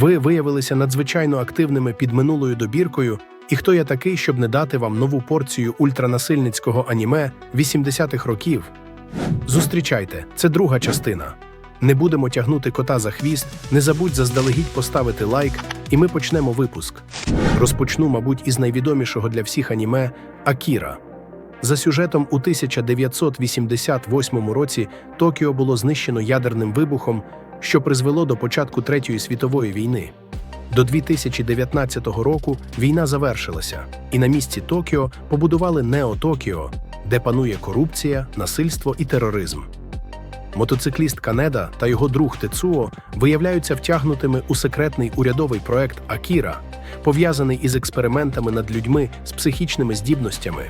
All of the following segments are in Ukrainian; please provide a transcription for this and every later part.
Ви виявилися надзвичайно активними під минулою добіркою, і хто я такий, щоб не дати вам нову порцію ультранасильницького аніме 80-х років? Зустрічайте, це друга частина. Не будемо тягнути кота за хвіст, не забудь заздалегідь поставити лайк, і ми почнемо випуск. Розпочну, мабуть, із найвідомішого для всіх аніме Акіра. За сюжетом у 1988 році Токіо було знищено ядерним вибухом, що призвело до початку Третьої світової війни. До 2019 року війна завершилася, і на місці Токіо побудували Нео-Токіо, де панує корупція, насильство і тероризм. Мотоцикліст Канеда та його друг Тецуо виявляються втягнутими у секретний урядовий проект Акіра, пов'язаний із експериментами над людьми з психічними здібностями.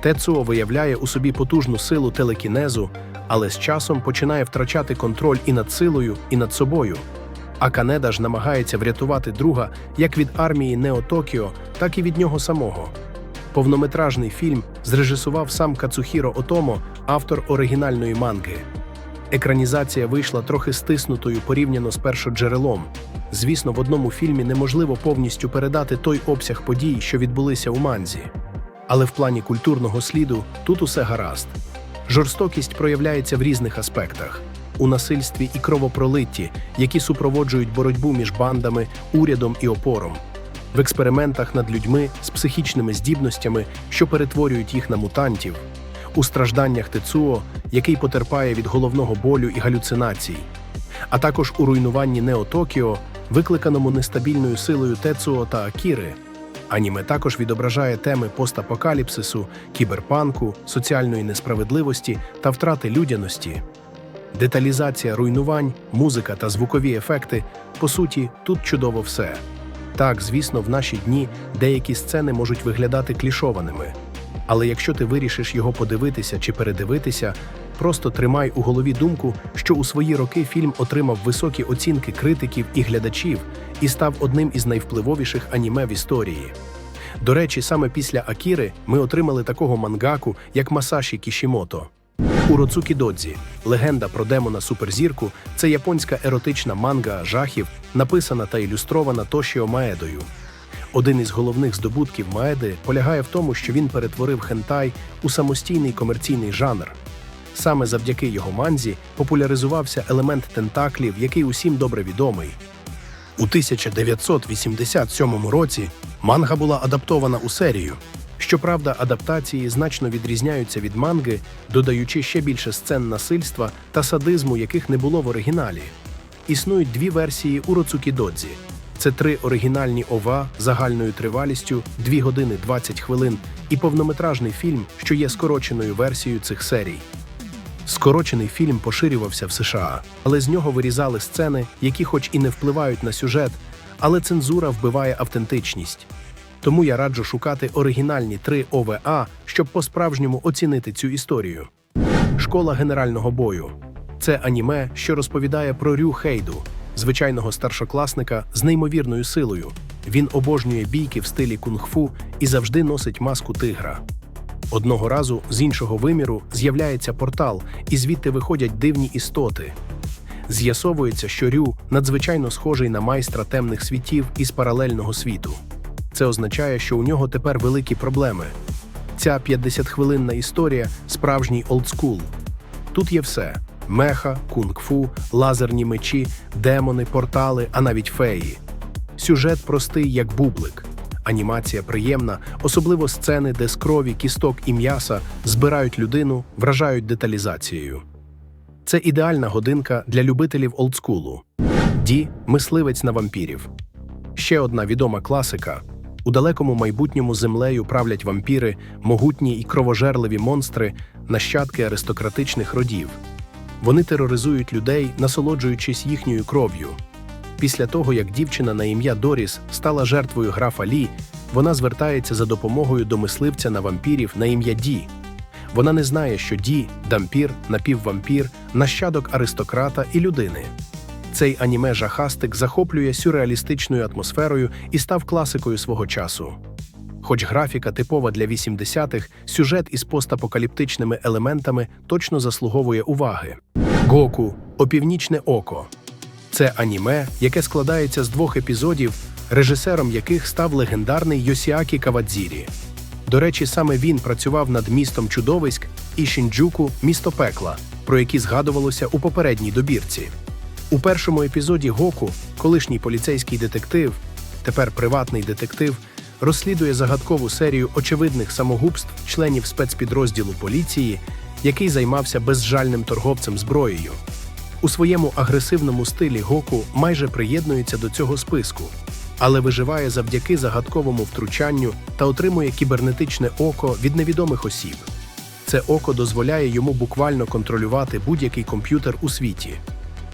Тецуо виявляє у собі потужну силу телекінезу, але з часом починає втрачати контроль і над силою, і над собою. А Канеда ж намагається врятувати друга як від армії Нео-Токіо, так і від нього самого. Повнометражний фільм зрежисував сам Кацухіро Отомо, автор оригінальної манги. Екранізація вийшла трохи стиснутою порівняно з першоджерелом. Звісно, в одному фільмі неможливо повністю передати той обсяг подій, що відбулися у манзі. Але в плані культурного сліду тут усе гаразд. Жорстокість проявляється в різних аспектах. У насильстві і кровопролитті, які супроводжують боротьбу між бандами, урядом і опором, в експериментах над людьми з психічними здібностями, що перетворюють їх на мутантів, у стражданнях Тецуо, який потерпає від головного болю і галюцинацій, а також у руйнуванні Нео-Токіо, викликаному нестабільною силою Тецуо та Акіри. Аніме також відображає теми постапокаліпсису, кіберпанку, соціальної несправедливості та втрати людяності. Деталізація руйнувань, музика та звукові ефекти по суті, тут чудово все. Так, звісно, в наші дні деякі сцени можуть виглядати клішованими. Але якщо ти вирішиш його подивитися чи передивитися, просто тримай у голові думку, що у свої роки фільм отримав високі оцінки критиків і глядачів і став одним із найвпливовіших аніме в історії. До речі, саме після Акіри ми отримали такого мангаку, як Масаші Кішімото. Уроцукі Додзі легенда про демона суперзірку це японська еротична манга жахів, написана та ілюстрована Тошіо Маедою. Один із головних здобутків Маеди полягає в тому, що він перетворив хентай у самостійний комерційний жанр. Саме завдяки його манзі популяризувався елемент тентаклів, який усім добре відомий. У 1987 році манга була адаптована у серію. Щоправда, адаптації значно відрізняються від манги, додаючи ще більше сцен насильства та садизму, яких не було в оригіналі. Існують дві версії Уроцукі Додзі. Це три оригінальні ова загальною тривалістю 2 години 20 хвилин і повнометражний фільм, що є скороченою версією цих серій. Скорочений фільм поширювався в США, але з нього вирізали сцени, які, хоч і не впливають на сюжет, але цензура вбиває автентичність. Тому я раджу шукати оригінальні три ОВА, щоб по-справжньому оцінити цю історію. Школа генерального бою це аніме, що розповідає про Рю Хейду, звичайного старшокласника з неймовірною силою. Він обожнює бійки в стилі кунг-фу і завжди носить маску тигра. Одного разу з іншого виміру з'являється портал, і звідти виходять дивні істоти. З'ясовується, що Рю надзвичайно схожий на майстра темних світів із паралельного світу. Це означає, що у нього тепер великі проблеми. Ця 50-хвилинна історія справжній олдскул. Тут є все: меха, кунг-фу, лазерні мечі, демони, портали, а навіть феї. Сюжет простий, як бублик. Анімація приємна, особливо сцени, де з крові, кісток і м'яса збирають людину, вражають деталізацією. Це ідеальна годинка для любителів олдскулу. Ді мисливець на вампірів. Ще одна відома класика. У далекому майбутньому землею правлять вампіри, могутні і кровожерливі монстри, нащадки аристократичних родів. Вони тероризують людей, насолоджуючись їхньою кров'ю. Після того, як дівчина на ім'я Доріс стала жертвою графа Лі, вона звертається за допомогою до мисливця на вампірів на ім'я Ді. Вона не знає, що Ді, дампір, напіввампір, нащадок аристократа і людини. Цей аніме жахастик захоплює сюрреалістичною атмосферою і став класикою свого часу. Хоч графіка типова для 80-х, сюжет із постапокаліптичними елементами точно заслуговує уваги. Гоку Опівнічне око. Це аніме, яке складається з двох епізодів, режисером яких став легендарний Йосіакі Кавадзірі. До речі, саме він працював над містом чудовиськ і Шінджуку місто пекла, про які згадувалося у попередній добірці. У першому епізоді Гоку колишній поліцейський детектив, тепер приватний детектив, розслідує загадкову серію очевидних самогубств членів спецпідрозділу поліції, який займався безжальним торговцем зброєю. У своєму агресивному стилі Гоку майже приєднується до цього списку, але виживає завдяки загадковому втручанню та отримує кібернетичне око від невідомих осіб. Це око дозволяє йому буквально контролювати будь-який комп'ютер у світі.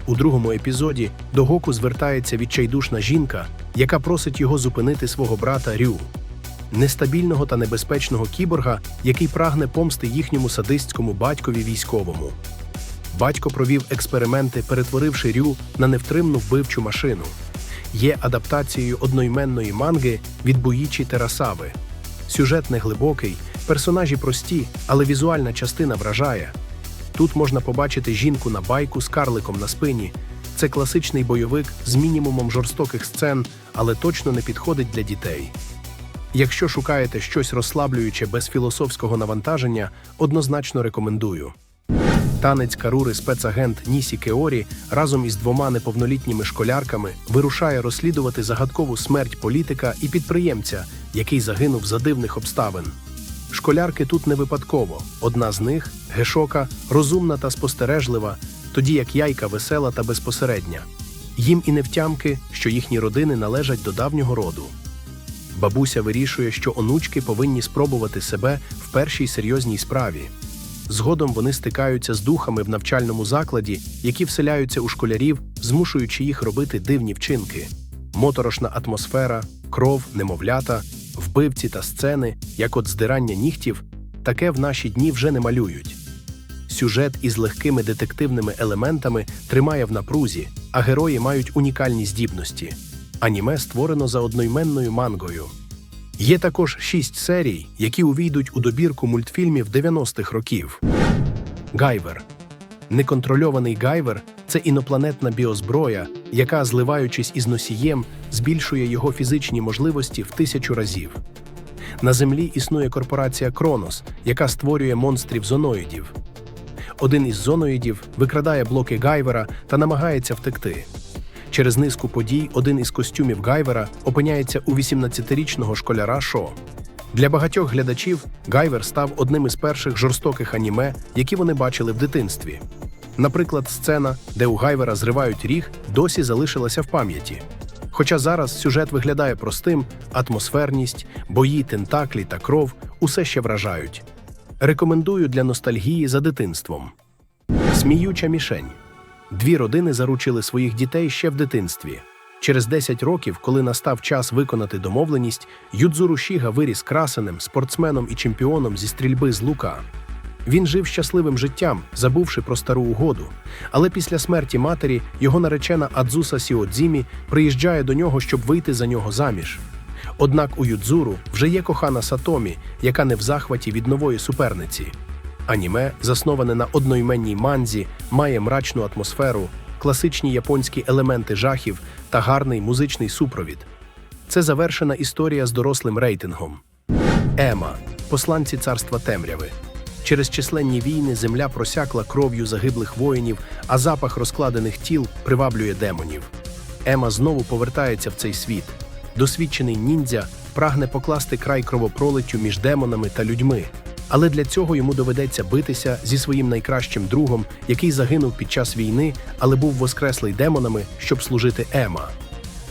У другому епізоді до Гоку звертається відчайдушна жінка, яка просить його зупинити свого брата Рю, нестабільного та небезпечного кіборга, який прагне помсти їхньому садистському батькові військовому. Батько провів експерименти, перетворивши Рю на невтримну вбивчу машину. Є адаптацією одноіменної манги від Буїчі Терасави. Сюжет неглибокий, персонажі прості, але візуальна частина вражає. Тут можна побачити жінку на байку з карликом на спині. Це класичний бойовик з мінімумом жорстоких сцен, але точно не підходить для дітей. Якщо шукаєте щось розслаблююче без філософського навантаження, однозначно рекомендую. Танець Карури спецагент Нісі Кеорі разом із двома неповнолітніми школярками вирушає розслідувати загадкову смерть політика і підприємця, який загинув за дивних обставин. Школярки тут не випадково. Одна з них Гешока, розумна та спостережлива, тоді як яйка весела та безпосередня. Їм і не втямки, що їхні родини належать до давнього роду. Бабуся вирішує, що онучки повинні спробувати себе в першій серйозній справі. Згодом вони стикаються з духами в навчальному закладі, які вселяються у школярів, змушуючи їх робити дивні вчинки. Моторошна атмосфера, кров, немовлята, вбивці та сцени, як от здирання нігтів, таке в наші дні вже не малюють. Сюжет із легкими детективними елементами тримає в напрузі, а герої мають унікальні здібності. Аніме створено за одноіменною мангою. Є також шість серій, які увійдуть у добірку мультфільмів 90-х років. Гайвер. Неконтрольований гайвер це інопланетна біозброя, яка, зливаючись із носієм, збільшує його фізичні можливості в тисячу разів. На Землі існує корпорація Кронос, яка створює монстрів зоноїдів. Один із зоноїдів викрадає блоки Гайвера та намагається втекти. Через низку подій один із костюмів Гайвера опиняється у 18-річного школяра Шо. Для багатьох глядачів Гайвер став одним із перших жорстоких аніме, які вони бачили в дитинстві. Наприклад, сцена, де у Гайвера зривають ріг, досі залишилася в пам'яті. Хоча зараз сюжет виглядає простим, атмосферність, бої, тентаклі та кров усе ще вражають. Рекомендую для ностальгії за дитинством. Сміюча мішень. Дві родини заручили своїх дітей ще в дитинстві. Через 10 років, коли настав час виконати домовленість, Юдзуру Шіга виріс красеним, спортсменом і чемпіоном зі стрільби з лука. Він жив щасливим життям, забувши про стару угоду. Але після смерті матері його наречена Адзуса Сіодзімі приїжджає до нього, щоб вийти за нього заміж. Однак у Юдзуру вже є кохана Сатомі, яка не в захваті від нової суперниці. Аніме, засноване на одноіменній манзі, має мрачну атмосферу, класичні японські елементи жахів та гарний музичний супровід. Це завершена історія з дорослим рейтингом. Ема посланці царства темряви. Через численні війни земля просякла кров'ю загиблих воїнів, а запах розкладених тіл приваблює демонів. Ема знову повертається в цей світ. Досвідчений ніндзя прагне покласти край кровопролиттю між демонами та людьми. Але для цього йому доведеться битися зі своїм найкращим другом, який загинув під час війни, але був воскреслий демонами, щоб служити Ема.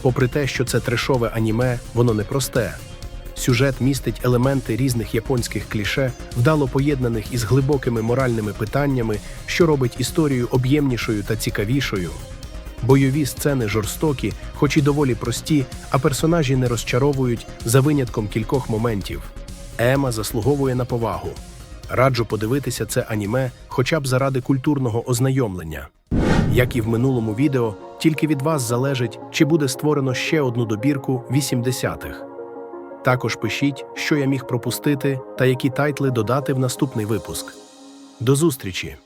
Попри те, що це трешове аніме, воно непросте. Сюжет містить елементи різних японських кліше, вдало поєднаних із глибокими моральними питаннями, що робить історію об'ємнішою та цікавішою. Бойові сцени жорстокі, хоч і доволі прості, а персонажі не розчаровують за винятком кількох моментів. Ема заслуговує на повагу. Раджу подивитися це аніме хоча б заради культурного ознайомлення. Як і в минулому відео, тільки від вас залежить, чи буде створено ще одну добірку 80-х. Також пишіть, що я міг пропустити та які тайтли додати в наступний випуск. До зустрічі!